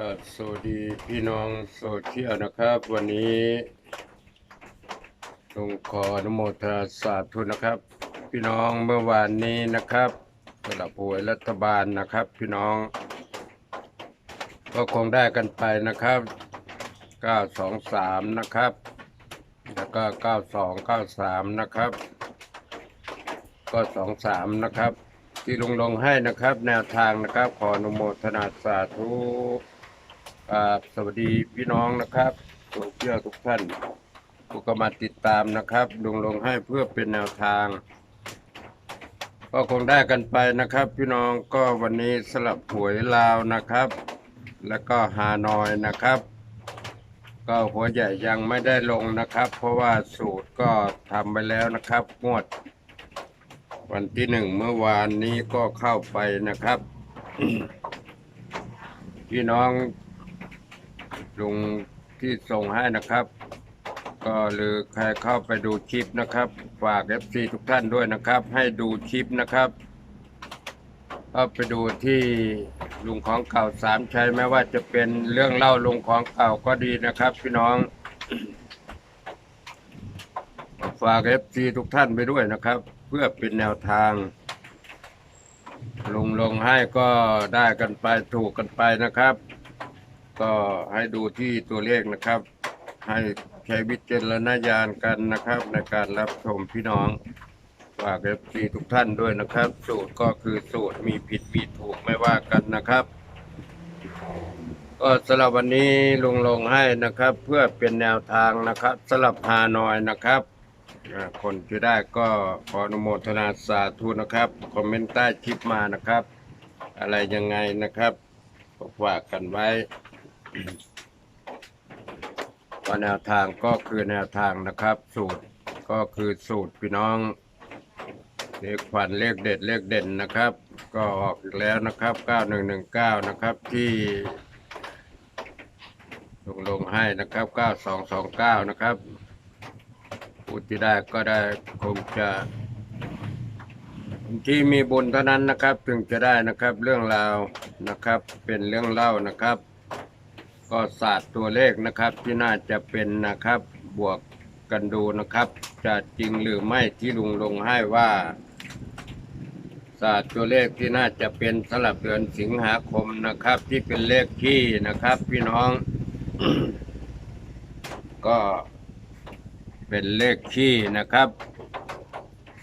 ก็สวัสดีพี่น้องโซเชียลนะครับ วันนี้ต้องขออนุโมทนาสาธุนะครับ พี่น้องเมื่อวานนี้นะครับสำหรับหวยรัฐบาลนะครับ พี่น้อง ก็คงได้กันไปนะครับ 923 นะครับ แล้วก็ 9293 นะครับ ก็ 23 นะครับที่ลุงลงให้นะครับ แนวทางนะครับ ขออนุโมทนาสาธุ ครับสวัสดีพี่น้องนะครับโซเชียลทุกท่านผู้ก็มาติดตามนะครับลงลงให้เพื่อเป็นแนวทาง ก็คงได้กันไปนะครับ พี่น้องก็วันนี้สลับหวยลาวนะครับ แล้วก็ฮานอยนะครับ ก็หัวใหญ่ยังไม่ได้ลงนะครับ เพราะว่าสูตรก็ทำไปแล้วนะครับงวด วันที่หนึ่งเมื่อวานนี้ก็เข้าไปนะครับ พี่น้อง ลุงที่ส่งให้นะครับ ก็หรือใครเข้าไปดูคลิปนะครับ ฝาก FC ทุกท่านด้วยนะครับ ให้ดูคลิปนะครับเข้าไปดูที่ลุงของเก่าสามชัยไม่ว่าจะเป็นเรื่องเล่าลุงของเก่าก็ดีนะครับ พี่น้องฝาก FC ทุกท่านไปด้วยนะครับ เพื่อเป็นแนวทาง ลงลงให้ก็ได้กันไปถูกกันไปนะครับ ก็ให้ดูที่ตัวเลขนะครับ ให้ใช้วิจารณญาณกันนะครับ ในการรับชมพี่น้องฝาก FC ทุกท่านด้วยนะครับ สูตรก็คือสูตรมีผิดมีถูกไม่ว่ากันนะครับ ก็สำหรับวันนี้ลุงลงให้นะครับ เพื่อเป็นแนวทางนะครับสำหรับฮานอยนะครับคนที่ได้ก็ขออนุโมทนาสาธุนะครับ คอมเมนต์ใต้คลิปมานะครับ อะไรยังไงนะครับฝากกันไว้ ว่าแนวทางก็คือแนวทางนะครับ สูตรก็คือสูตรพี่น้อง เลขขวัญเลขเด็ดเลขเด่นนะครับ ก็ออกอีกแล้วนะครับ 9119 นะครับที่ลงลงให้นะครับ 9229 นะครับผู้ที่ได้ก็ได้คงจะที่มีบุญเท่านั้นนะครับ ถึงจะได้นะครับเรื่องราวนะครับเป็นเรื่องเล่านะครับ ก็ศาสตร์ตัวเลขนะครับที่น่าจะเป็นนะครับบวกกันดูนะครับ จะจริงหรือไม่ที่ลุงลงให้ว่าศาสตร์ตัวเลขที่น่าจะเป็นสลับเดือนสิงหาคมนะครับ ที่เป็นเลขที่นะครับ พี่น้อง ก็เป็นเลขขี้นะครับ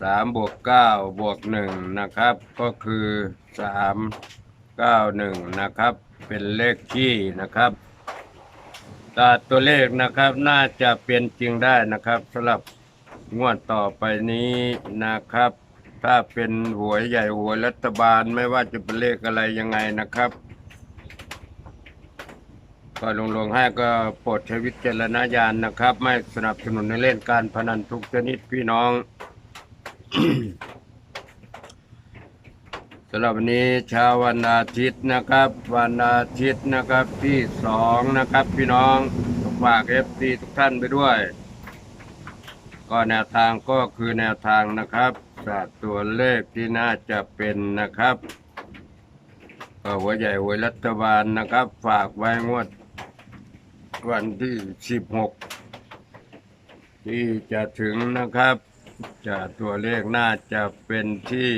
สามบวกเก้าบวกหนึ่งนะครับ ก็คือสามเก้าหนึ่งนะครับ เป็นเลขขี้นะครับ ตาตัวเลขนะครับน่าจะเป็นจริงได้นะครับสำหรับงวดต่อไปนี้นะครับ ถ้าเป็นหวยใหญ่หวยรัฐบาลไม่ว่าจะเป็นเลขอะไรยังไงนะครับก็ลงลงให้ก็โปรดใช้วิจารณญาณนะครับ ไม่สนับสนุนในเล่นการพนันทุกชนิดพี่น้อง สำหรับวันนี้เช้าวันอาทิตย์นะครับ วันอาทิตย์นะครับที่สองนะครับพี่น้องฝากเอฟซีทุกท่านไปด้วย ก็แนวทางก็คือแนวทางนะครับศาสตร์ตัวเลขที่น่าจะเป็นนะครับก็หัวใหญ่หัวรัฐบาลนะครับ ฝากไว้งวด วันที่สิบหกที่จะถึงนะครับจะตัวเลขน่าจะเป็นที่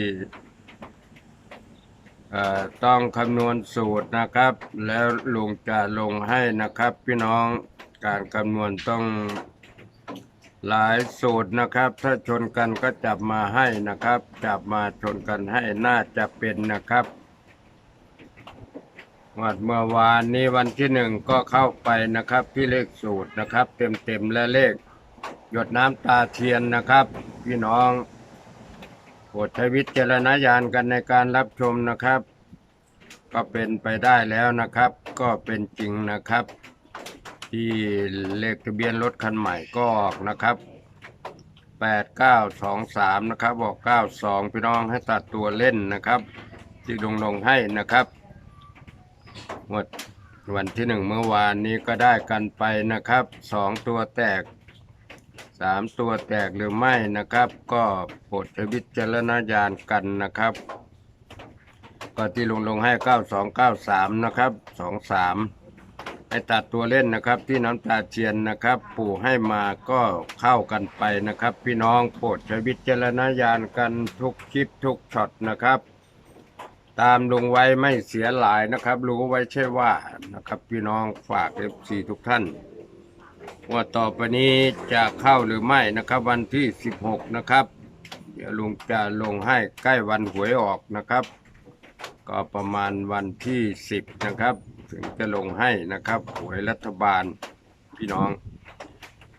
ต้องคำนวณสูตรนะครับ แล้วลุงจะลงให้นะครับ พี่น้องการคำนวณต้องหลายสูตรนะครับ ถ้าชนกันก็จับมาให้นะครับ จับมาชนกันให้น่าจะเป็นนะครับวันเมื่อวานนี้วันที่หนึ่งก็เข้าไปนะครับ ที่เลขสูตรนะครับ เต็มๆและเลข หยดน้ำตาเทียนนะครับ พี่น้อง รดใช้วิจารณญาณกันในการรับชมนะครับ ก็เป็นไปได้แล้วนะครับ ก็เป็นจริงนะครับ ที่เลขทะเบียนรถคันใหม่ก็ออกนะครับ8923นะครับบอก92พี่น้องให้ตัดตัวเล่นนะครับ ที่ลงลงให้นะครับงวดวันที่หนึ่งเมื่อวานนี้ก็ได้กันไปนะครับสองตัวแตก สามตัวแตกหรือไม่นะครับ ก็โปรดใช้วิจารณญาณกันนะครับ ก็ที่ลงลงให้เก้าสองเก้าสามนะครับสองสามให้ตัดตัวเล่นนะครับ ที่น้ำตาเทียนนะครับ ปู่ให้มาก็เข้ากันไปนะครับ พี่น้องโปรดใช้วิจารณญาณกันทุกคลิปทุกช็อตนะครับ ตามลงไว้ไม่เสียหลายนะครับ รู้ไว้ใช่ว่านะครับ พี่น้องฝากเอฟซีทุกท่าน ว่าต่อไปนี้จะเข้าหรือไม่นะครับ วันที่16นะครับเดี๋ยวลุงจะลงให้ใกล้วันหวยออกนะครับ ก็ประมาณวันที่10นะครับ ถึงจะลงให้นะครับหวยรัฐบาลพี่น้อง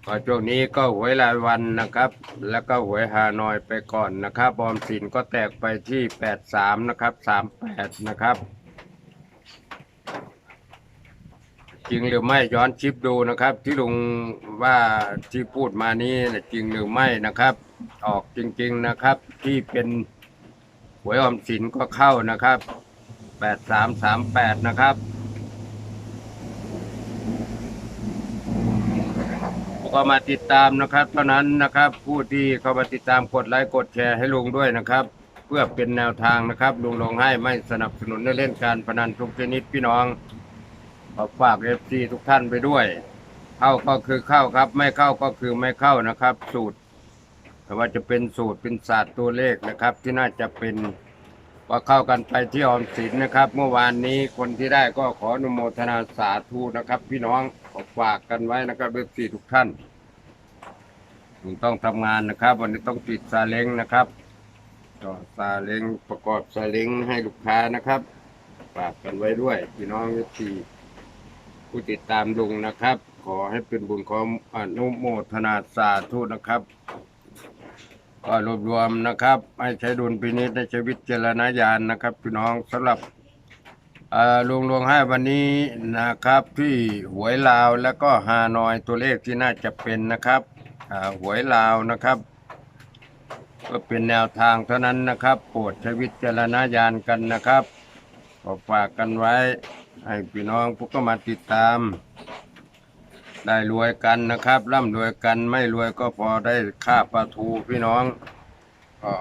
ก็ช่วงนี้ก็หวยรายวันนะครับ แล้วก็หวยฮานอยไปก่อนนะครับบอมสินก็แตกไปที่ 83 นะครับ 38 นะครับ จริงหรือไม่ย้อนชิปดูนะครับ ที่ลุงว่าที่พูดมานี้นะจริงหรือไม่นะครับ ออกจริง ๆนะครับ ที่เป็นหวยออมสินก็เข้านะครับแปดสามสามแปดนะครับ ก็มาติดตามนะครับ เท่านั้นนะครับ ผู้ที่เข้ามาติดตามกดไลค์กดแชร์ให้ลุงด้วยนะครับ เพื่อเป็นแนวทางนะครับลุงลงให้ไม่สนับสนุนในเล่นการพนันทุกชนิดพี่น้อง ขอฝากเอฟซีทุกท่านไปด้วย เข้าก็คือเข้าครับ ไม่เข้าก็คือไม่เข้านะครับ สูตรแต่ว่าจะเป็นสูตรเป็นศาสตร์ตัวเลขนะครับ ที่น่าจะเป็นว่าเข้ากันไปที่ออมสินนะครับ เมื่อวานนี้คนที่ได้ก็ขออนุโมทนาสาธุนะครับ พี่น้องขอฝากกันไว้นะครับเอฟซีทุกท่านต้องทำงานนะครับ วันนี้ต้องติดซาเล้งนะครับต่อซาเล้งประกอบซาเล้งให้ลูกค้านะครับฝากกันไว้ด้วย พี่น้องเอฟซี ผู้ติดตามลุงนะครับ ขอให้เป็นบุญของอนุโมทนาสาธุนะครับก็รวบรวมนะครับให้ใช้ดุลพินิจให้ใช้วิตเจรณญาณนะครับพี่น้องสำหรับลุงลวงให้วันนี้นะครับที่หวยลาวแล้วก็ฮานอยตัวเลขที่น่าจะเป็นนะครับหวยลาวนะครับ ก็เป็นแนวทางเท่านั้นนะครับ โปรดใช้วิจารณญาณกันนะครับขอฝากกันไว้ ให้พี่น้องพวกก็มาติดตาม ได้รวยกันนะครับ ร่ำรวยกันไม่รวยก็พอได้ค่าปลาทูพี่น้องก็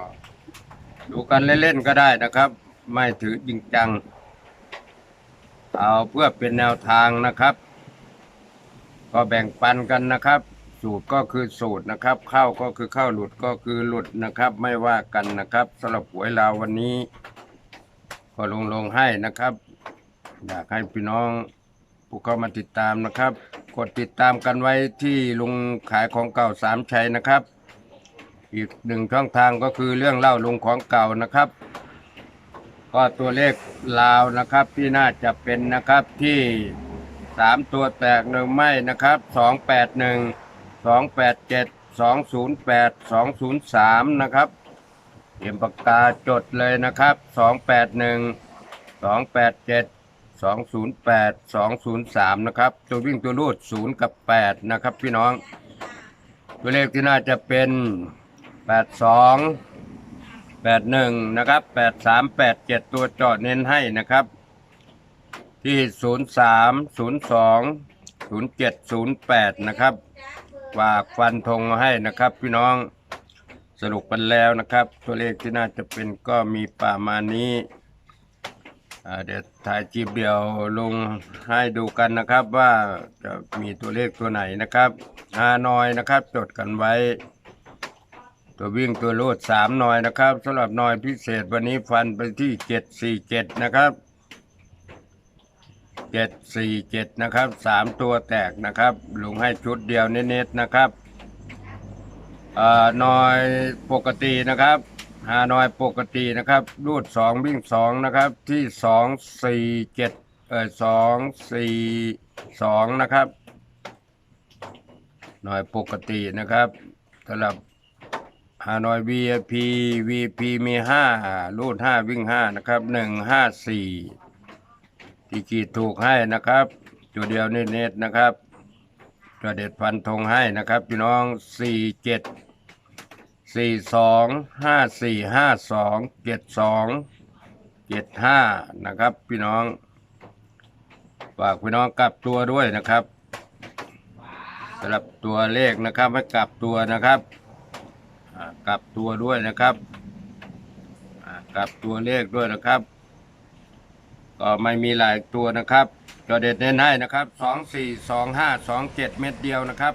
ดูกันเล่นๆก็ได้นะครับ ไม่ถือจริงจัง เอาเพื่อเป็นแนวทางนะครับ ก็แบ่งปันกันนะครับ สูตรก็คือสูตรนะครับ เข้าก็คือเข้าหลุดก็คือหลุดนะครับ ไม่ว่ากันนะครับสำหรับหวยลาววันนี้ ก็ลงลงให้นะครับ อยากให้พี่น้องผู้เข้ามาติดตามนะครับ กดติดตามกันไว้ที่ลุงขายของเก่าสามชัยนะครับ อีกหนึ่งช่องทางก็คือเรื่องเล่าลุงของเก่านะครับ ก็ตัวเลขลาวนะครับ ที่น่าจะเป็นนะครับที่สามตัวแตกหรือไม่นะครับสองแปดหนึ่งสองแปดเจ็ดสองศูนย์แปดสองศูนย์สามนะครับเตรียมปากกาจดเลยนะครับสองแปดหนึ่งสองแปดเจ็ด สองศูนย์แปดสองศูนย์สามนะครับ ตัววิ่งตัวรูดศูนย์กับแปดนะครับพี่น้อง ตัวเลขที่น่าจะเป็นแปดสองแปดหนึ่งนะครับแปดสามแปดเจ็ดตัวจอดเน้นให้นะครับ ที่ศูนย์สามศูนย์สองศูนย์เจ็ดศูนย์แปดนะครับฝากฟันธงมาให้นะครับ พี่น้องสรุปกันแล้วนะครับ ตัวเลขที่น่าจะเป็นก็มีประมาณนี้ เดี๋ยวถ่ายจีบเดียวลงให้ดูกันนะครับว่าจะมีตัวเลขตัวไหนนะครับฮานอยนะครับ จดกันไว้ ตัววิ่งตัวโลดสามหน่อยนะครับสำหรับหน่อยพิเศษวันนี้ฟันไปที่เจ็ดสี่เจ็ดนะครับเจ็ดสี่เจ็ดนะครับสามตัวแตกนะครับลงให้ชุดเดียวเน็ตๆนะครับเอ่อหน่อยปกตินะครับ ฮานอยปกตินะครับ รูดสองวิ่งสองนะครับ ที่สองสี่เจ็ดเออสองสี่สองนะครับหน่อยปกตินะครับสำหรับฮานอย VIP VP มีห้ารูดห้าวิ่งห้านะครับหนึ่งห้าสี่ที่ขีดถูกให้นะครับ ตัวเดียวเน็ตนะครับตัวเด็ดฟันธงให้นะครับ พี่น้องสี่เจ็ด สี่สองห้าสี่ห้าสองเจ็ดสองเจ็ดห้านะครับ พี่น้องฝากพี่น้องกลับตัวด้วยนะครับสำหรับตัวเลขนะครับให้กลับตัวนะครับกลับตัวด้วยนะครับกลับตัวเลขด้วยนะครับ ก็ไม่มีหลายตัวนะครับตัวเด็ดเน้นให้นะครับสองสี่สองห้าสองเจ็ดเม็ดเดียวนะครับ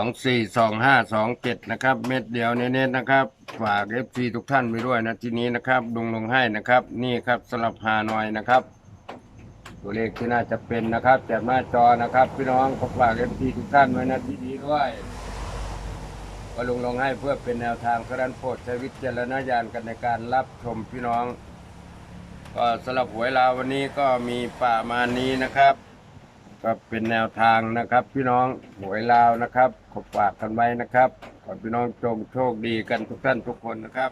องสี่สองห้าสองเจ็ดนะครับ เม็ดเดียวเน้นๆนะครับ ฝากเอฟซีทุกท่านไปด้วยนะทีนี้นะครับลงลงให้นะครับ นี่ครับสลับหาหน่อยนะครับ ตัวเลขที่น่าจะเป็นนะครับจากหน้าจอนะครับพี่น้องขอฝากเอฟซีทุกท่านไว้นะที่นี้ด้วยก็ลงลงให้เพื่อเป็นแนวทางกรันโปรดใช้วิจารณญาณกันในการรับชมพี่น้อง ก็สำหรับหวยลาววันนี้ก็มีประมาณนี้นะครับ ก็เป็นแนวทางนะครับ พี่น้องหวยลาวนะครับขอบฝากกันไว้นะครับขอพี่น้องจงโชคดีกันทุกท่านทุกคนนะครับ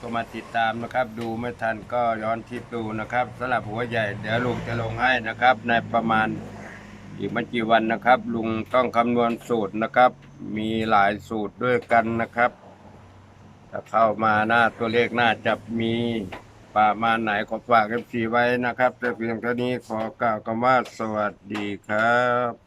ก็มาติดตามนะครับ ดูไม่ทันก็ย้อนทิปดูนะครับสำหรับหัวใหญ่เดี๋ยวลุงจะลงให้นะครับ ในประมาณอีกไม่กี่วันนะครับ ลุงต้องคำนวณสูตรนะครับ มีหลายสูตรด้วยกันนะครับถ้าเข้ามาหน้าตัวเลขน่าจะมี ประมาณไหนขอฝากเอฟซีไว้นะครับแต่เพียงเท่านี้ขอกล่าวคำว่าสวัสดีครับ